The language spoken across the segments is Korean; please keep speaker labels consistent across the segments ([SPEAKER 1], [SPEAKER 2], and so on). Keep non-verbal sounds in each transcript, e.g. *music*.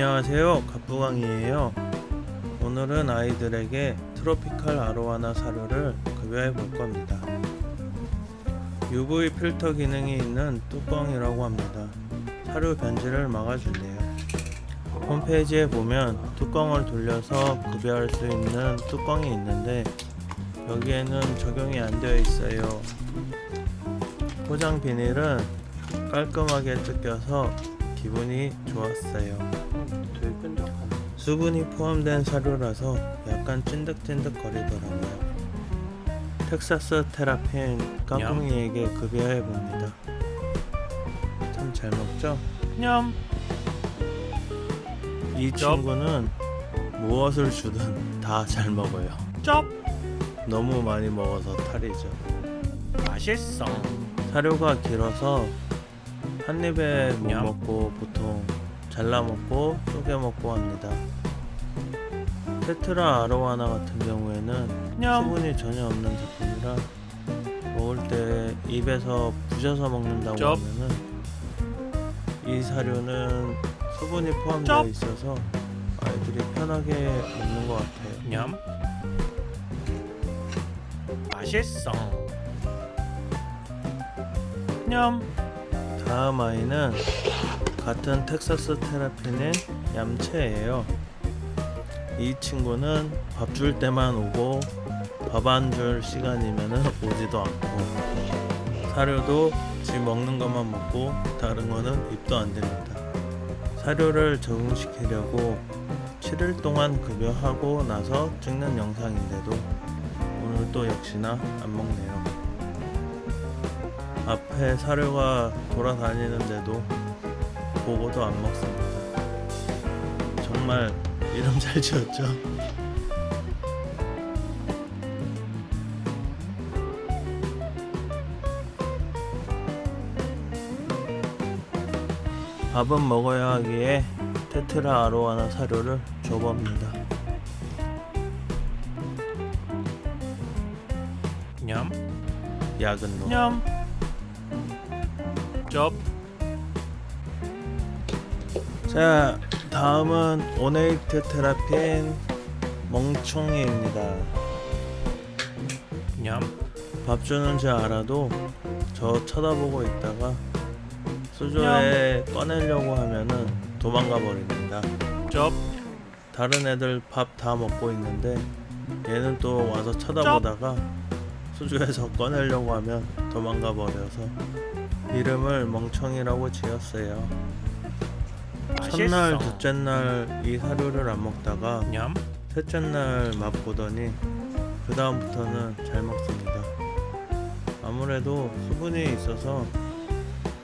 [SPEAKER 1] 안녕하세요. 갑부강이에요. 오늘은 아이들에게 트로피칼 아로와나 사료를 급여해 볼 겁니다. UV 필터 기능이 있는 뚜껑이라고 합니다. 사료 변질을 막아준대요. 홈페이지에 보면 뚜껑을 돌려서 급여할 수 있는 뚜껑이 있는데 여기에는 적용이 안 되어 있어요. 포장 비닐은 깔끔하게 뜯겨서 기분이 좋았어요.
[SPEAKER 2] 되게 끈적하네.
[SPEAKER 1] 수분이 포함된 사료라서 약간 찐득찐득거리더라고요. 텍사스 테라핀 까꿍이에게 급여해 봅니다. 참 잘 먹죠?
[SPEAKER 2] 냠.
[SPEAKER 1] 이
[SPEAKER 2] 쩝.
[SPEAKER 1] 친구는 무엇을 주든 다 잘 먹어요.
[SPEAKER 2] 쩝.
[SPEAKER 1] 너무 많이 먹어서 탈이죠.
[SPEAKER 2] 맛있어.
[SPEAKER 1] 사료가 길어서 한 입에 못
[SPEAKER 2] 냠.
[SPEAKER 1] 먹고 보통 잘라 먹고 쪼개 먹고 합니다. 테트라 아로와나 같은 경우에는
[SPEAKER 2] 냠.
[SPEAKER 1] 수분이 전혀 없는 제품이라 먹을 때 입에서 부셔서 먹는다고
[SPEAKER 2] 쩝.
[SPEAKER 1] 하면은 이 사료는 수분이 포함되어
[SPEAKER 2] 쩝.
[SPEAKER 1] 있어서 아이들이 편하게 먹는 것 같아요.
[SPEAKER 2] 냠. 맛있어. 냠.
[SPEAKER 1] 다음 아이는 같은 텍사스 테라핀의 얌체예요. 이 친구는 밥 줄 때만 오고 밥 안 줄 시간이면은 *laughs* 오지도 않고 사료도 지 먹는 것만 먹고 다른 거는 입도 안 댑니다. 사료를 적응시키려고 7일 동안 급여하고 나서 찍는 영상인데도 오늘 또 역시나 안 먹네요. 앞에 사료가 돌아다니는데도 보고도 안 먹습니다. 정말 이름 잘 지었죠? 밥은 먹어야 하기에 테트라 아로와나 사료를 줘봅니다.
[SPEAKER 2] 냠.
[SPEAKER 1] 약은 놈.
[SPEAKER 2] 냠.
[SPEAKER 1] 자, 다음은 오네이트 테라핀 멍청이입니다.
[SPEAKER 2] 냠.
[SPEAKER 1] 밥 주는지 알아도 저 쳐다보고 있다가 수조에 꺼내려고 하면은 도망가 버립니다.
[SPEAKER 2] 쩝.
[SPEAKER 1] 다른 애들 밥 다 먹고 있는데 얘는 또 와서 쳐다보다가 수조에서 꺼내려고 하면 도망가 버려서 이름을 멍청이라고 지었어요. 첫날. 둘째 날 이 사료를 안 먹다가
[SPEAKER 2] 냠.
[SPEAKER 1] 셋째 날 맛보더니 그 다음부터는 잘 먹습니다. 아무래도 수분이 있어서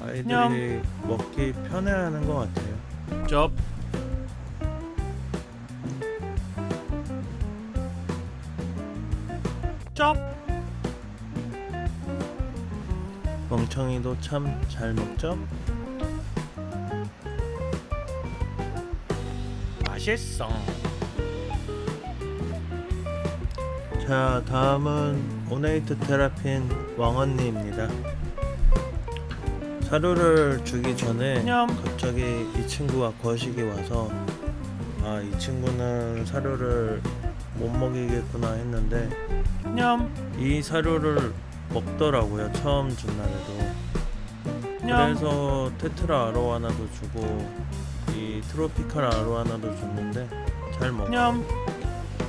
[SPEAKER 1] 아이들이 먹기 편해하는 것 같아요.
[SPEAKER 2] 쩝. 쩝.
[SPEAKER 1] 멍청이도 참 잘 먹죠?
[SPEAKER 2] 맛있어.
[SPEAKER 1] 자, 다음은 오네이트 테라핀 왕언니입니다. 사료를 주기 전에
[SPEAKER 2] 냠.
[SPEAKER 1] 갑자기 이 친구가 거식이 와서 아, 이 친구는 사료를 못 먹이겠구나 했는데
[SPEAKER 2] 냠.
[SPEAKER 1] 이 사료를 먹더라고요. 처음 준 날에도.
[SPEAKER 2] 냠.
[SPEAKER 1] 그래서 테트라 아로와나도 주고 이 트로피칼 아로와나도 줬는데 잘 먹어요.
[SPEAKER 2] 냠.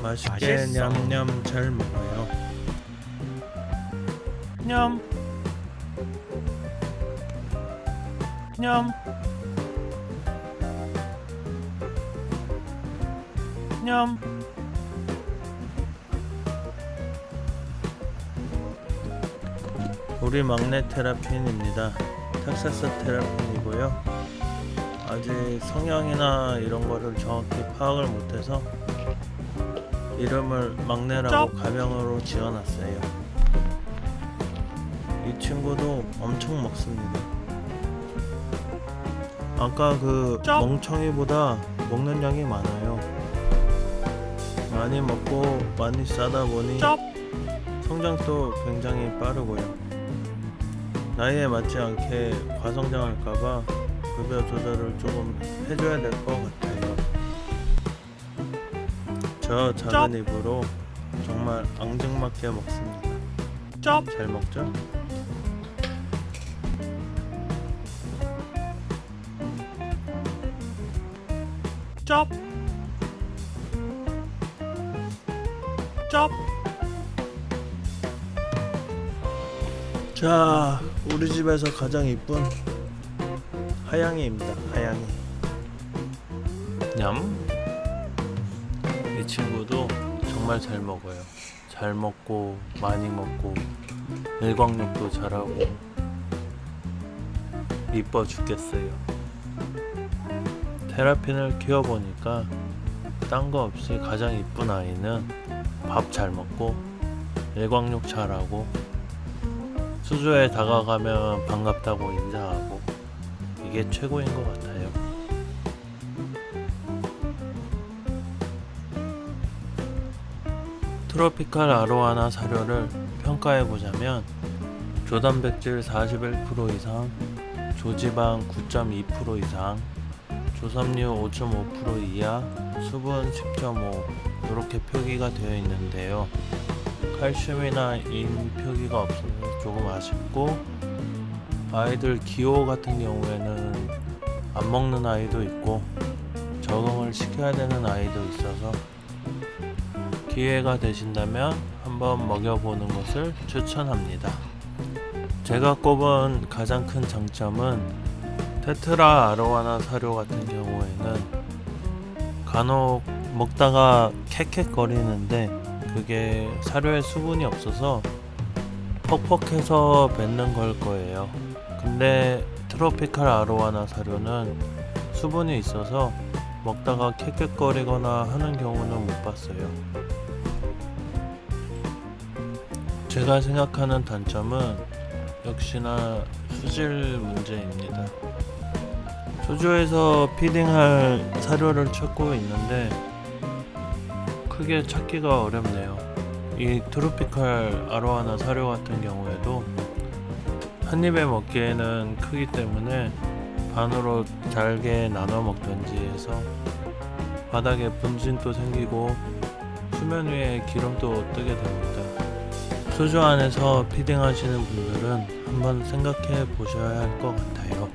[SPEAKER 1] 맛있게
[SPEAKER 2] 맛있어.
[SPEAKER 1] 냠냠 잘 먹어요.
[SPEAKER 2] 냠. 냠. 냠.
[SPEAKER 1] 우리 막내 테라핀입니다. 텍사스 테라핀이고요. 아직 성향이나 이런 거를 정확히 파악을 못해서 이름을 막내라고
[SPEAKER 2] 쩝.
[SPEAKER 1] 가명으로 지어놨어요. 이 친구도 엄청 먹습니다. 아까 그
[SPEAKER 2] 쩝.
[SPEAKER 1] 멍청이보다 먹는 양이 많아요. 많이 먹고 많이 싸다 보니
[SPEAKER 2] 쩝.
[SPEAKER 1] 성장도 굉장히 빠르고요. 나이에 맞지 않게 과성장할까봐 급여 조절을 조금 해줘야 될 것 같아요. 저 작은 입으로 정말 앙증맞게 먹습니다.
[SPEAKER 2] 쩝
[SPEAKER 1] 잘 먹죠?
[SPEAKER 2] 쩝 쩝
[SPEAKER 1] 자, 우리 집에서 가장 이쁜 하양이입니다. 하양이. 냠. 이 친구도 정말 잘 먹어요. 잘 먹고 많이 먹고 일광욕도 잘하고 이뻐 죽겠어요. 테라핀을 키워보니까 딴 거 없이 가장 이쁜 아이는 밥 잘 먹고 일광욕 잘하고 수조에 다가가면 반갑다고 인사하고 이게 최고인 것 같아요. 트로피칼 아로하나 사료를 평가해 보자면 조단백질 41% 이상, 조지방 9.2% 이상, 조섬유 5.5% 이하, 수분 10.5 이렇게 표기가 되어 있는데요. 칼슘이나 인 표기가 없어서 조금 아쉽고 아이들 기호 같은 경우에는 안 먹는 아이도 있고 적응을 시켜야 되는 아이도 있어서 기회가 되신다면 한번 먹여보는 것을 추천합니다. 제가 꼽은 가장 큰 장점은 테트라 아로와나 사료 같은 경우에는 간혹 먹다가 캑캑거리는데 그게 사료에 수분이 없어서 퍽퍽해서 뱉는 걸 거예요. 근데 트로피칼 아로와나 사료는 수분이 있어서 먹다가 캑캑거리거나 하는 경우는 못 봤어요. 제가 생각하는 단점은 역시나 수질 문제입니다. 수조에서 피딩할 사료를 찾고 있는데 크게 찾기가 어렵네요. 이 트로피칼 아로하나 사료 같은 경우에도 한 입에 먹기에는 크기 때문에 반으로 잘게 나눠 먹든지 해서 바닥에 분진도 생기고 수면 위에 기름도 뜨게 됩니다. 수조 안에서 피딩 하시는 분들은 한번 생각해 보셔야 할 것 같아요.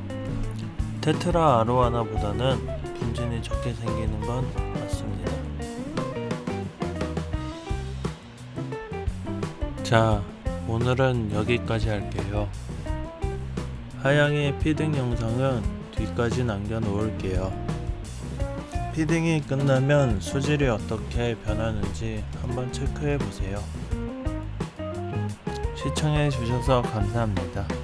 [SPEAKER 1] 테트라 아로하나보다는 분진이 적게 생기는 건 맞습니다. 자, 오늘은 여기까지 할게요. 하양의 피딩 영상은 뒤까지 남겨 놓을게요. 피딩이 끝나면 수질이 어떻게 변하는지 한번 체크해 보세요. 시청해 주셔서 감사합니다.